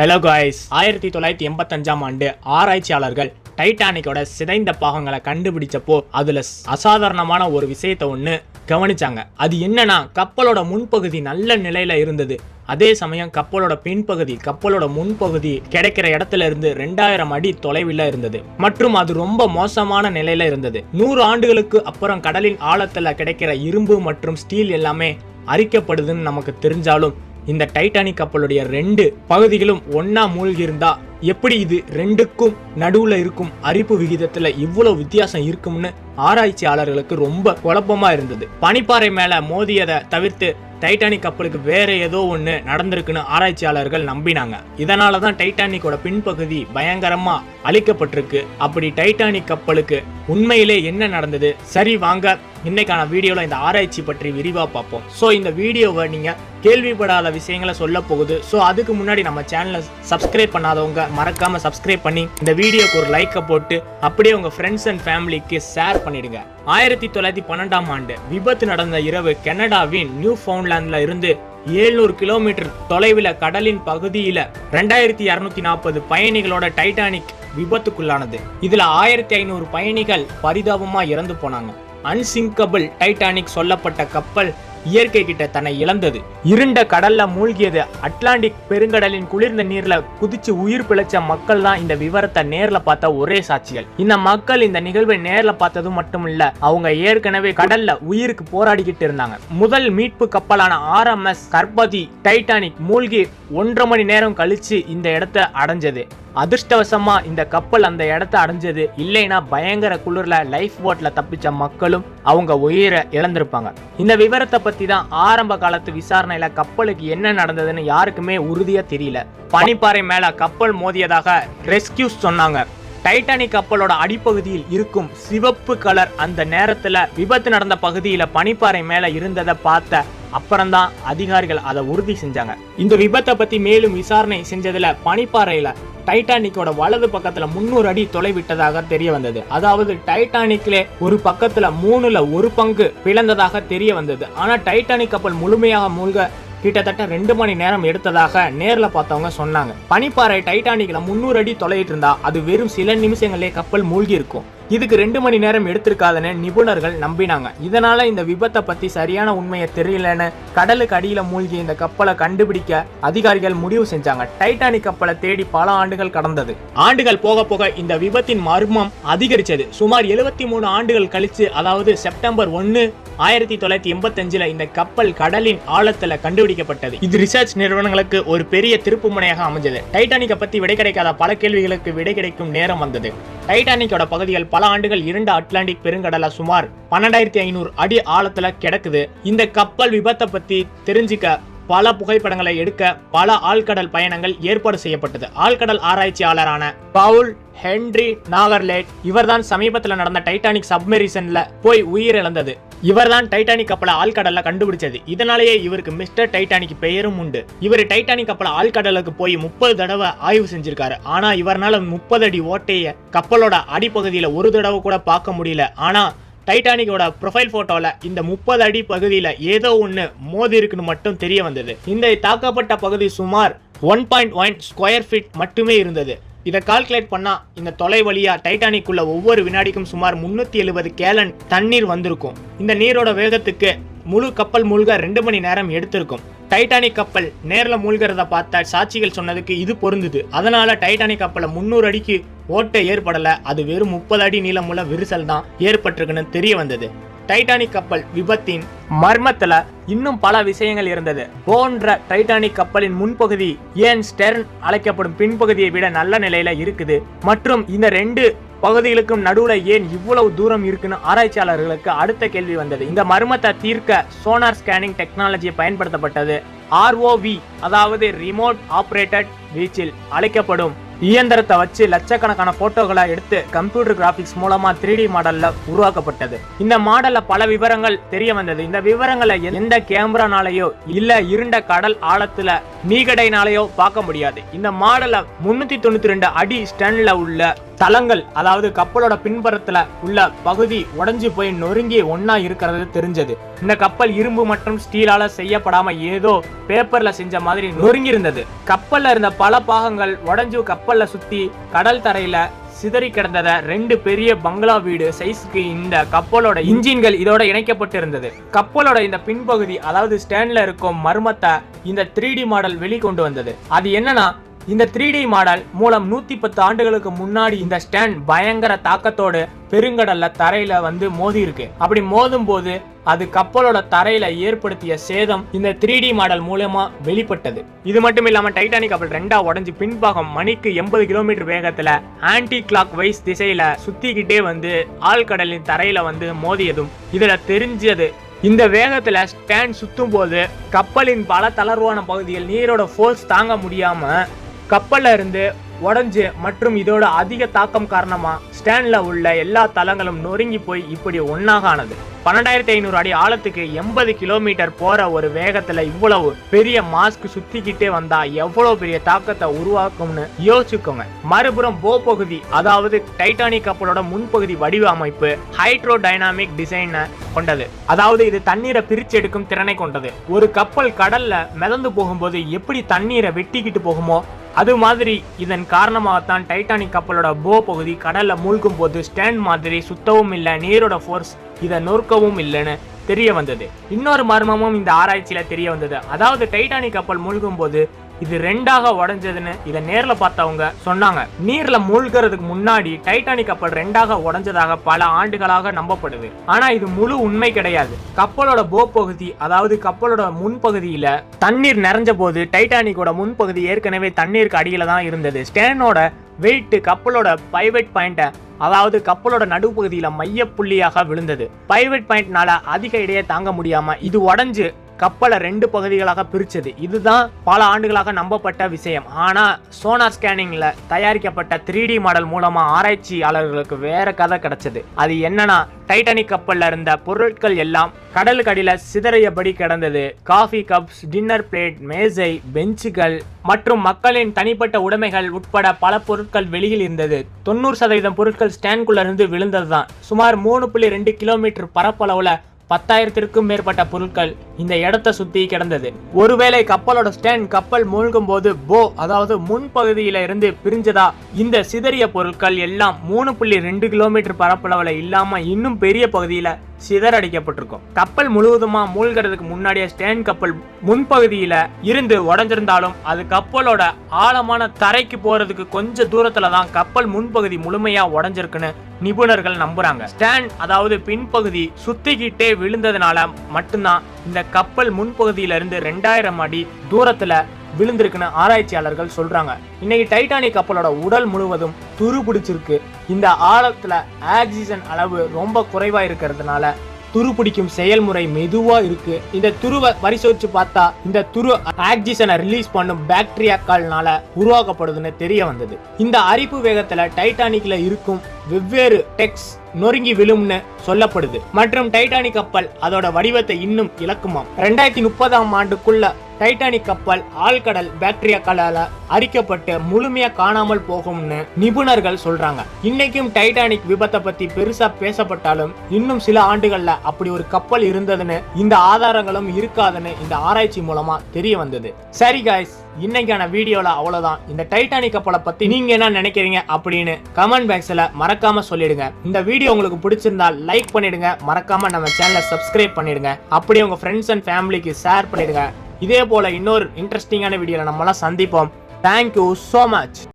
Hello guys ஆயிரத்தி தொள்ளாயிரத்தி எண்பத்தஞ்சாம் ஆண்டு ஆராய்ச்சியாளர்கள் டைட்டானிக்கோட சிதைந்த பாகங்களை கண்டுபிடிச்சப்போ அதுல அசாதாரணமான ஒரு விஷயத்தை ஒன்று கவனிச்சாங்க. அது என்னன்னா கப்பலோட முன்பகுதி நல்ல நிலையில இருந்தது. அதே சமயம் கப்பலோட பின்பகுதி கப்பலோட முன்பகுதி கிடைக்கிற இடத்துல இருந்து ரெண்டாயிரம் அடி தொலைவில் இருந்தது. மற்றும் அது ரொம்ப மோசமான நிலையில இருந்தது. நூறு ஆண்டுகளுக்கு அப்புறம் கடலின் ஆழத்துல கிடைக்கிற இரும்பு மற்றும் ஸ்டீல் எல்லாமே அரிக்கப்படுதுன்னு நமக்கு தெரிஞ்சாலும் இந்த டைட்டானிக் கப்பலுடைய ரெண்டு பகுதிகளும் ஒன்னா மூழ்கி இருந்தா எப்படி இது ரெண்டுக்கும் நடுவுல இருக்கும் அரிப்பு விகிதத்துல இவ்வளவு வித்தியாசம் இருக்கும்னு ஆராய்ச்சியாளர்களுக்கு ரொம்ப குழப்பமா இருந்தது. பனிப்பாறை மேல மோதியதை தவிர்த்து டைட்டானிக் கப்பலுக்கு வேற ஏதோ ஒன்று நடந்திருக்குன்னு ஆராய்ச்சியாளர்கள் நம்பினாங்க. இதனால தான் டைட்டானிக்கோட பின்பகுதி பயங்கரமா அழிக்கப்பட்டிருக்கு. அப்படி டைட்டானிக் கப்பலுக்கு உண்மையிலே என்ன நடந்தது? சரி வாங்க. இன்னைக்கான வீடியோல இந்த ஆராய்ச்சி பற்றி விரிவா பார்ப்போம். ஸோ இந்த வீடியோவை நீங்க கேள்விப்படாத விஷயங்களை சொல்ல போகுது. ஸோ அதுக்கு முன்னாடி நம்ம சேனலை சப்ஸ்கிரைப் பண்ணாதவங்க மறக்காம சப்ஸ்கிரைப் பண்ணி இந்த வீடியோக்கு ஒரு லைக்கை போட்டு அப்படியே உங்க ஃப்ரெண்ட்ஸ் அண்ட் ஃபேமிலிக்கு ஷேர் பண்ணிடுங்க. ஆயிரத்தி தொள்ளாயிரத்தி பன்னெண்டாம் ஆண்டு விபத்து நடந்த இரவு கனடாவின் நியூ ஃபவுண்ட்லாண்ட்ல இருந்து 700 கிலோமீட்டர் தொலைவில் கடலின் பகுதியில் ரெண்டாயிரத்தி இரநூத்தி நாற்பது பயணிகளோட டைட்டானிக் விபத்துக்குள்ளானது. இதுல ஆயிரத்தி ஐநூறு பயணிகள் பரிதாபமா இறந்து போனாங்க. அன்சிங்கபிள் டைட்டானிக் சொல்லப்பட்ட கப்பல் இயற்கை கிட்ட தன்னை இழந்தது. இருண்ட கடல்ல மூழ்கியது. அட்லாண்டிக் பெருங்கடலின் குளிர்ந்த நீர்ல குதிச்சு உயிர் பிழைச்ச மக்கள் தான் இந்த விவரத்தை நேர்ல பார்த்த ஒரே சாட்சிகள். இந்த மக்கள் இந்த நிகழ்வை நேர்ல பார்த்ததும் மட்டும் இல்ல அவங்க ஏற்கனவே கடல்ல உயிருக்கு போராடிக்கிட்டு இருந்தாங்க. முதல் மீட்பு கப்பலான ஆர்எம்எஸ் கர்பதி டைட்டானிக் மூழ்கி ஒன்றரை மணி நேரம் கழிச்சு இந்த இடத்தை அடைஞ்சது. அதிர்ஷ்டவசமா இந்த கப்பல் அந்த இடத்த அடைஞ்சது. இல்லைன்னா பயங்கர குளிர்ல லைஃப் போட்ல தப்பிச்ச மக்களும் அவங்க உயிரை இழந்திருப்பாங்க. இந்த விவரத்தை பத்தி தான் ஆரம்ப காலத்து விசாரணையில கப்பலுக்கு என்ன நடந்ததுன்னு யாருக்குமே உறுதியா தெரியல. பனிப்பாறை மேல கப்பல் மோதியதாக ரெஸ்கியூஸ் சொன்னாங்க. டைட்டானிக் கப்பலோட அடிப்பகுதியில் இருக்கும் சிவப்பு கலர் அந்த நேரத்துல விபத்து நடந்த பகுதியில பனிப்பாறை மேல இருந்ததை பார்த்த அப்புறம்தான் அதிகாரிகள் அதை உறுதி செஞ்சாங்க. இந்த விபத்தை பத்தி மேலும் விசாரணை செஞ்சதுல பனிப்பாறையில டைட்டானிக்கோட வலது பக்கத்துல முன்னூறு அடி தொலைவிட்டதாக தெரிய வந்தது. அதாவது டைட்டானிக்லே ஒரு பக்கத்துல மூணுல ஒரு பங்கு பிளந்ததாக தெரிய வந்தது. ஆனா டைட்டானிக் கப்பல் முழுமையாக மூழ்க கிட்டத்தட்ட ரெண்டு மணி நேரம் எடுத்ததாக நேரில் பார்த்தவங்க சொன்னாங்க. பனிப்பாறை டைட்டானிக்ல முன்னூறு அடி தொலைகிட்டு இருந்தா அது வெறும் சில நிமிஷங்களே கப்பல் மூழ்கி இருக்கும் இதுக்கு ரெண்டு மணி நேரம் எடுத்திருக்காதுன்னு நிபுணர்கள் நம்பினாங்க. இதனால இந்த விபத்தை பத்தி சரியான உண்மையை தெரியலன்னு கடலுக்கு அடியில மூழ்கி இந்த கப்பலை கண்டுபிடிக்க அதிகாரிகள் முடிவு செஞ்சாங்க. டைட்டானிக் கப்பலை தேடி பல ஆண்டுகள் கடந்தது. ஆண்டுகள் போக போக இந்த விபத்தின் மர்மம் அதிகரிச்சது. சுமார் எழுபத்தி மூணு ஆண்டுகள் கழிச்சு அதாவது செப்டம்பர் ஒன்னு ஆயிரத்தி தொள்ளாயிரத்தி எண்பத்தஞ்சுல இந்த கப்பல் கடலின் ஆழத்துல கண்டுபிடிக்கப்பட்டது. இது ரிசர்ச் நிறுவனங்களுக்கு ஒரு பெரிய திருப்பு முனையாக அமைஞ்சது. டைட்டானிக்கை பத்தி விடை கிடைக்காத பல கேள்விகளுக்கு விடை கிடைக்கும் நேரம் வந்தது. டைட்டானிக்கோட பகுதிகள் பல ஆண்டுகள் இரண்டு அட்லாண்டிக் பெருங்கடல சுமார் பன்னெண்டாயிரத்தி ஐநூறு அடி ஆழத்துல கிடக்குது. இந்த கப்பல் விபத்தை பத்தி தெரிஞ்சுக்க பல புகைப்படங்களை எடுக்க பல ஆழ்கடல் பயணங்கள் ஏற்பாடு செய்யப்பட்டது. ஆழ்கடல் ஆராய்ச்சியாளரான பவுல் ஹென்ரி நாகர்லேட் இவர்தான் சமீபத்தில் நடந்த டைட்டானிக் சப்மெரிசன்ல போய் உயிரிழந்தது. இவர்தான் டைட்டானிக் கப்பலை ஆழ்கடல்ல கண்டுபிடிச்சது. இதனாலேயே இவருக்கு மிஸ்டர் டைட்டானிக் பெயரும் உண்டு. இவர் டைட்டானிக் கப்பலை ஆழ்கடலுக்கு போய் முப்பது தடவை ஆய்வு செஞ்சிருக்காரு. ஆனா இவரால் முப்பது அடி ஓட்டைய கப்பலோட அடிப்பகுதியில ஒரு தடவை கூட பார்க்க முடியல. ஆனா டைட்டானிக்கோட ப்ரொஃபைல் போட்டோல இந்த முப்பது அடி பகுதியில் ஏதோ ஒன்று மோதி இருக்குன்னு மட்டும் தெரிய வந்தது. இந்த தாக்கப்பட்ட பகுதி சுமார் one point one square feet மட்டுமே இருந்தது. இதை கால்குலேட் பண்ணால் இந்த தொலை வழியாக டைட்டானிக்குள்ள ஒவ்வொரு வினாடிக்கும் சுமார் முந்நூற்றி எழுபது கேலன் தண்ணீர் வந்திருக்கும். இந்த நீரோட வேகத்துக்கு முழு கப்பல் மூழ்க ரெண்டு மணி நேரம் எடுத்திருக்கும். டைட்டானிக் கப்பல் நேரில் மூழ்கிறத பார்த்த சாட்சிகள் சொன்னதுக்கு இது பொருந்துது. அதனால டைட்டானிக் கப்பலை முந்நூறு அடிக்கு ஓட்டை ஏற்படலை. அது வெறும் முப்பது அடி நீளமுள்ள விரிசல் தான் ஏற்பட்டிருக்குன்னு தெரிய வந்தது. டைட்டானிக் கப்பல் விபத்தின் மர்மத்துல இன்னும் பல விஷயங்கள் இருந்தது. போன்ற டைட்டானிக் கப்பலின் முன்பகுதி ஏன் ஸ்டெர்ன் அழைக்கப்படும் பின்பகுதியை விட நல்ல நிலையில இருக்குது. மற்றும் இந்த ரெண்டு பகுதிகளுக்கும் நடுவில் ஏன் இவ்வளவு தூரம் இருக்குன்னு ஆராய்ச்சியாளர்களுக்கு அடுத்த கேள்வி வந்தது. இந்த மர்மத்தை தீர்க்க சோனார் ஸ்கேனிங் டெக்னாலஜியை பயன்படுத்தப்பட்டது. ஆர்ஓவி அதாவது ரிமோட் ஆப்ரேட்டட் வீச்சில் அழைக்கப்படும். இயந்திரத்தை வச்சு லட்சக்கணக்கான போட்டோகளை எடுத்து கம்ப்யூட்டர் கிராபிக்ஸ் மூலமா த்ரீ டி மாடல்ல உருவாக்கப்பட்டது. இந்த மாடல்ல பல விவரங்கள் தெரிய வந்தது. இந்த விவரங்களை எந்த கேமரானாலேயோ இல்ல இருண்ட கடல் ஆழத்துல நீகடைனாலேயோ பார்க்க முடியாது. இந்த மாடலை முன்னூத்தி தொண்ணூத்தி ரெண்டு அடி ஸ்டன்ல உள்ள தளங்கள் அதாவது கப்பலோட பின்புறத்துல உள்ள பகுதி உடஞ்சி போய் நொறுங்கி ஒன்னா இருக்கிறது தெரிஞ்சது. இந்த கப்பல் இரும்பு மற்றும் ஸ்டீலால செய்யப்படாம ஏதோ பேப்பர்ல செஞ்ச மாதிரி நொறுங்கி இருந்தது கப்பல்ல இருந்த பல பாகங்கள் உடஞ்சு கப்பல்ல சுத்தி கடல் தரையில சிதறி கிடந்தத ரெண்டு பெரிய பங்களா வீடு சைஸ்க்கு இந்த கப்பலோட இன்ஜின்கள் இதோட இணைக்கப்பட்டிருந்தது. கப்பலோட இந்த பின்பகுதி அதாவது ஸ்டாண்ட்ல இருக்கும் மர்மத்தை இந்த த்ரீ டி மாடல் வெளிக்கொண்டு வந்தது. அது என்னன்னா இந்த த்ரீ டி மாடல் மூலம் நூத்தி பத்து ஆண்டுகளுக்கு முன்னாடி இந்த ஸ்டாண்ட் பயங்கர தாக்கத்தோடு பெருங்கடல்ல தரையில வந்து மோதி இருக்கு அப்படி மோதும் போது அது கப்பலோட தரையில ஏற்படுத்திய சேதம் இந்த த்ரீ டி மாடல் மூலமா வெளிப்பட்டது. இது மட்டும் இல்லாம டைட்டானிக் கப்பல் ரெண்டா உடஞ்சு பின்பாகம் மணிக்கு எண்பது கிலோமீட்டர் வேகத்துல ஆன்டி கிளாக் வைஸ் திசையில சுத்திக்கிட்டே வந்து ஆழ்கடலின் தரையில வந்து மோதியதும். இதுல தெரிஞ்சது இந்த வேகத்துல ஸ்டாண்ட் சுத்தும் போது கப்பலின் பல தளர்வான பகுதியில் நீரோட ஃபோர்ஸ் தாங்க முடியாம கப்பல்ல இருந்து உடஞ்சு மற்றும் இதோட அதிக தாக்கம் காரணமா ஸ்டாண்ட்ல உள்ள எல்லா தளங்களும் நொறுங்கி போய் இப்படி ஒன்னாக ஆனது. பன்னெண்டாயிரத்தி ஐநூறு அடி ஆழத்துக்கு எண்பது கிலோமீட்டர் போற ஒரு வேகத்துல இவ்வளவு பெரிய மாஸ்க் சுத்திக்கிட்டே வந்தா எவ்வளவு பெரிய தாக்கத்தை உருவாக்கும்னு யோசிச்சுக்கோங்க. மறுபுறம் போ பகுதி அதாவது டைட்டானிக் கப்பலோட முன்பகுதி வடிவமைப்பு ஹைட்ரோ டைனாமிக் டிசைனை கொண்டது. அதாவது இது தண்ணீரை பிரிச்சு எடுக்கும் திறனை கொண்டது. ஒரு கப்பல் கடல்ல மிதந்து போகும்போது எப்படி தண்ணீரை வெட்டிக்கிட்டு போகுமோ அது மாதிரி இதன் காரணமாகத்தான் டைட்டானிக் கப்பலோட போ பகுதி கடலில் மூழ்கும் போது ஸ்டாண்ட் மாதிரி சுத்தவும் இல்லை நீரோட ஃபோர்ஸ் இதை நொறுக்கவும் இல்லைன்னு தெரிய வந்தது. இன்னொரு மர்மமும் இந்த ஆராய்ச்சியில தெரிய வந்தது. அதாவது டைட்டானிக் கப்பல் மூழ்கும் போது இது ரெண்டாக உடஞ்சதுன்னு இதை நேரில் பார்த்தவங்க சொன்னாங்க. நீர்ல மூழ்கிறதுக்கு முன்னாடி டைட்டானிக் கப்பல் ரெண்டாக உடஞ்சதாக பல ஆண்டுகளாக நம்பப்படுது. ஆனா இது முழு உண்மை கிடையாது. கப்பலோட போ பகுதி அதாவது கப்பலோட முன்பகுதியில தண்ணீர் நிறைஞ்ச போது டைட்டானிக்கோட முன்பகுதி ஏற்கனவே தண்ணீருக்கு அடியில தான் இருந்தது. ஸ்டேனோட வெயிட்டு கப்பலோட பைவேட் பாயிண்ட்டை அதாவது கப்பலோட மைய மையப்புள்ளியாக விழுந்தது. பைவேட் பாயிண்ட்னால அதிக இடையே தாங்க முடியாம இது உடஞ்சு கப்பலை ரெண்டு பகுதிகளாக பிரித்தது இதுதான் பல ஆண்டுகளாக நம்பப்பட்ட விஷயம். ஆனால் சோனார் ஸ்கேனிங்கில் தயாரிக்கப்பட்ட த்ரீ டி மாடல் மூலமாக ஆராய்ச்சியாளர்களுக்கு வேற கதை கிடைச்சது. அது என்னன்னா டைட்டானிக் கப்பல்ல இருந்த பொருட்கள் எல்லாம் கடலுக்கு அடியில சிதறியபடி கிடந்தது. காஃபி கப்ஸ் டின்னர் பிளேட் மேசை பெஞ்சுகள் மற்றும் மக்களின் தனிப்பட்ட உடைமைகள் உட்பட பல பொருட்கள் வெளியில் இருந்தது. தொண்ணூறு சதவீதம் பொருட்கள் ஸ்டாண்ட்குள்ள இருந்து விழுந்தது தான் சுமார் மூணு புள்ளி ரெண்டு கிலோமீட்டர் பரப்பளவில் பத்தாயிரத்திற்கும் மேற்பட்ட பொருட்கள் இந்த இடத்தை சுத்தி கிடந்தது. ஒருவேளை கப்பலோட ஸ்டாண்ட் கப்பல் மூழ்கும் போது போ அதாவது முன்பகுதியில இருந்து பிரிஞ்சதா? இந்த சிதறிய பொருட்கள் எல்லாம் மூணு புள்ளி ரெண்டு கிலோமீட்டர் பரப்பளவுல இல்லாம இன்னும் பெரிய பகுதியில சிதறடிக்கப்பட்டிருக்கும். கப்பல் முழுவதுமா மூழ்கிறதுக்கு முன்னாடியே ஸ்டேன் கப்பல் முன்பகுதியில இருந்து உடஞ்சிருந்தாலும் அது கப்பலோட ஆழமான தரைக்கு போறதுக்கு கொஞ்ச தூரத்துல தான் கப்பல் முன்பகுதி முழுமையா உடஞ்சிருக்குன்னு நிபுணர்கள் நம்புறாங்க. ஸ்டாண்ட் அதாவது பின்பகுதி சுத்திக்கிட்டே விழுந்ததுனால மட்டும்தான் இந்த கப்பல் முன்பகுதியிலிருந்து ரெண்டாயிரம் அடி தூரத்துல விழுந்திருக்குன்னு ஆராய்ச்சியாளர்கள் சொல்றாங்க. இன்னைக்கு டைட்டானிக் கப்பலோட உடல் முழுவதும் துரு பிடிச்சிருக்கு இந்த ஆழத்துல ஆக்சிஜன் அளவு ரொம்ப குறைவா இருக்கிறதுனால துரு பிடிக்கும் செயல்முறை மெதுவா இருக்கு. இந்த துருவை பரிசோதிச்சு பார்த்தா இந்த துரு ஆக்சிஜனை ரிலீஸ் பண்ணும் பாக்டீரியாக்கள்னால உருவாக்கப்படுதுன்னு தெரிய வந்தது. இந்த அரிப்பு வேகத்துல டைட்டானிக்ல இருக்கும் வெவ்வேறு டெக்ஸ் நொறுங்கி விழும்னு சொல்லப்படுது. மற்றும் டைட்டானிக் கப்பல் அதோட வடிவத்தை இன்னும் இழக்குமாம். ரெண்டாயிரத்தி முப்பதாம் ஆண்டுக்குள்ள டைட்டானிக் கப்பல் ஆழ்கடல் பாக்டீரியாக்களால அரிக்கப்பட்டு முழுமையா காணாமல் போகும்னு நிபுணர்கள் சொல்றாங்க. இன்னைக்கும் டைட்டானிக் விபத்தை பத்தி பெருசா பேசப்பட்டாலும் இன்னும் சில ஆண்டுகள்ல அப்படி ஒரு கப்பல் இருந்ததுன்னு இந்த ஆதாரங்களும் இருக்காதுன்னு இந்த ஆராய்ச்சி மூலமா தெரிய வந்தது. சரி காய்ஸ் இன்னைக்கான வீடியோல அவ்வளவுதான். இந்த டைட்டானிக் கப்பலை பத்தி நீங்க என்ன நினைக்கிறீங்க அப்படின்னு கமெண்ட் பாக்ஸ்ல மறக்காம சொல்லிடுங்க. இந்த வீடியோ உங்களுக்கு பிடிச்சிருந்தா லைக் பண்ணிடுங்க. மறக்காம நம்ம சேனலை சப்ஸ்கிரைப் பண்ணிடுங்க. அப்படியே உங்க ஃப்ரெண்ட்ஸ் அண்ட் ஃபேமிலிக்கு ஷேர் பண்ணிடுங்க. இதே போல இன்னொரு இன்ட்ரெஸ்டிங்கான வீடியோவில் நம்மளாம் சந்திப்போம். Thank you so much